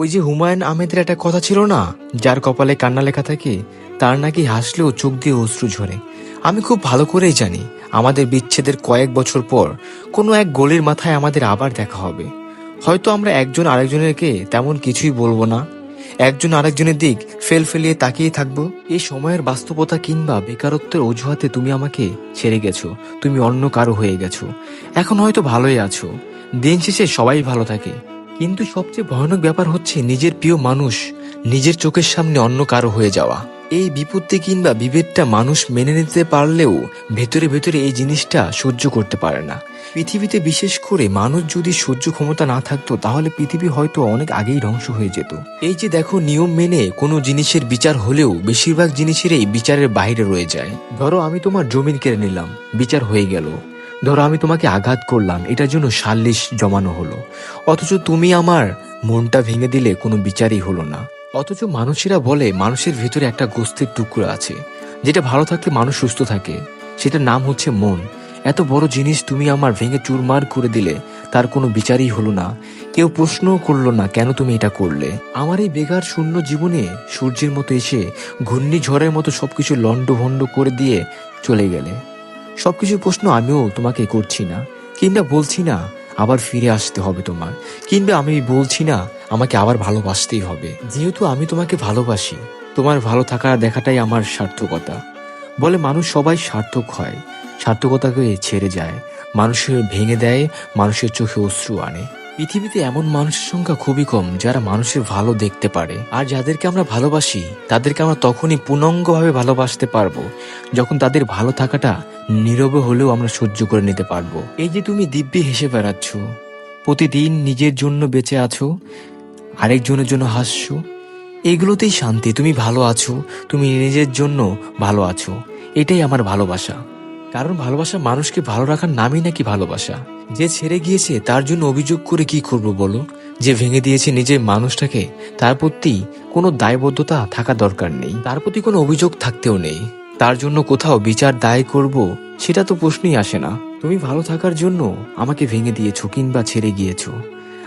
ওই যে হুমায়ুন আহমেদের একটা কথা ছিল না? যার কপালে কান্না লেখা থাকে, তার নাকি হাসলেও চোখ দিয়ে অশ্রু ঝরে। আমি খুব ভালো করেই জানি, আমাদের বিচ্ছেদের কয়েক বছর পর কোনো এক গোলের মাথায় আমাদের আবার দেখা হবে। হয়তো আমরা একজন আরেকজনেরকে তেমন কিছুই বলব না। একজন আরেকজনের দিক ফেল ফেলিয়ে তাকিয়ে থাকব। এই সময়ের বাস্তবতা কিংবা বেকারত্বের অজুহাতে তুমি আমাকে ছেড়ে গেছো, তুমি অন্য কারও হয়ে গেছো। এখন হয়তো ভালোই আছো। দিন শেষে সবাই ভালো থাকে। কিন্তু সবচেয়ে ভয়ানক ব্যাপার হচ্ছে নিজের প্রিয় মানুষ নিজের চোখের সামনে অন্য কারও হয়ে যাওয়া। এই বিপত্তি কিংবা বিভেদটা মানুষ মেনে নিতে পারলেও ভেতরে ভেতরে এই জিনিসটা সহ্য করতে পারে না। পৃথিবীতে বিশেষ করে মানুষ যদি সহ্য ক্ষমতা না থাকতো, তাহলে পৃথিবী হয়তো অনেক আগেই ধ্বংস হয়ে যেত। এই যে দেখো, নিয়ম মেনে কোনো জিনিসের বিচার হলেও বেশিরভাগ জিনিসেরই বিচারের বাইরে রয়ে যায়। ধরো আমি তোমার জমিন কেড়ে নিলাম, বিচার হয়ে গেল। ধরো আমি তোমাকে আঘাত করলাম, এটার জন্য সাল্লিশ জমানো হলো। অথচ তুমি আমার মনটা ভেঙে দিলে কোনো বিচারই হলো না। অথচ মানুষেরা বলে মানুষের ভিতরে একটা গোস্তের টুকরো আছে, যেটা ভালো থাকলে মানুষ সুস্থ থাকে। সেটার নাম হচ্ছে মন। এত বড় জিনিস তুমি আমার ভেঙে চুরমার করে দিলে, তার কোনো বিচারই হলো না। কেউ প্রশ্নও করল না, কেন তুমি এটা করলে? আমার এই বেকার শূন্য জীবনে সূর্যের মতো এসে ঘূর্ণিঝড়ের মতো সবকিছু লন্ড ভন্ড করে দিয়ে চলে গেলে। সবকিছুর প্রশ্ন আমিও তোমাকে করছি না। কিংবা বলছি না, আবার ফিরে আসতে হবে তোমার। কিংবা আমি বলছি না, আমাকে আবার ভালোবাসতেই হবে। যেহেতু আমি তোমাকে ভালোবাসি, তোমার ভালো থাকা দেখাটাই আমার সার্থকতা। বলে মানুষ সবাই সার্থক হয়। সার্থকতাকে ছেড়ে যায়। মানুষের ভেঙে দেয়, মানুষের চোখে অশ্রু আনে। পৃথিবীতে এমন মানুষের সংখ্যা খুবই কম যারা মানুষের ভালো দেখতে পারে। আর যাদেরকে আমরা ভালোবাসি, তাদেরকে আমরা তখনই পূর্ণাঙ্গভাবে ভালোবাসতে পারব, যখন তাদের ভালো থাকাটা নীরবে হলেও আমরা সহ্য করে নিতে পারব। এই যে তুমি দিব্যি হেসে বেড়াচ্ছ, প্রতিদিন নিজের জন্য বেঁচে আছো, আরেকজনের জন্য হাসছো, এগুলোতেই শান্তি, তুমি ভালো আছো, তুমি নিজের জন্য ভালো আছো, এটাই আমার ভালোবাসা। কারণ ভালোবাসা মানুষকে ভালো রাখার নামই নাকি ভালোবাসা? যে ছেড়ে গিয়েছে, তার জন্য অভিযোগ করে কি করব বলো? যে ভেঙে দিয়েছে নিজের মানুষটাকে, তার প্রতি কোনো দায়বদ্ধতা থাকা দরকার নেই। তার প্রতি কোনো অভিযোগ থাকতেও নেই। তার জন্য কোথাও বিচার দায় করব, সেটা তো প্রশ্নই আসে না। তুমি ভালো থাকার জন্য আমাকে ভেঙে দিয়েছ কিংবা ছেড়ে গিয়েছো।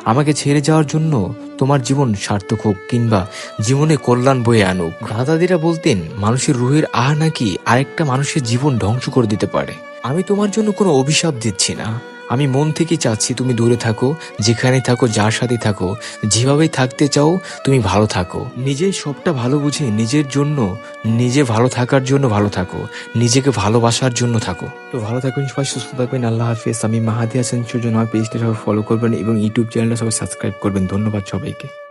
আমাকে ছেড়ে যাওয়ার জন্য তোমার জীবন সার্থক হোক কিংবা জীবনে কল্যাণ বয়ে আনুক। দাদাদিরা বলতেন, মানুষের রুহের আহ নাকি আরেকটা মানুষের জীবন ধ্বংস করে দিতে পারে। আমি তোমার জন্য কোনো অভিশাপ দিচ্ছি না। আমি মন থেকে চাচ্ছি তুমি দূরে থাকো যেখানে থাকো, যার সাথে থাকো। যেভাবেই থাকতে চাও, তুমি ভালো থাকো। নিজের সবটা ভালো বুঝে নিজের জন্য নিজে ভালো থাকার জন্য ভালো থাকো, নিজেকে ভালোবাসার জন্য থাকো। তো ভালো থাকবেন সবাই সুস্থ থাকবেন, আল্লাহ হাফিজ। আমি মাহাদি হাসান, সুজন আমার পেজটা সবাই ফলো করবেন এবং ইউটিউব চ্যানেলটা সবাই সাবস্ক্রাইব করবেন। ধন্যবাদ সবাইকে।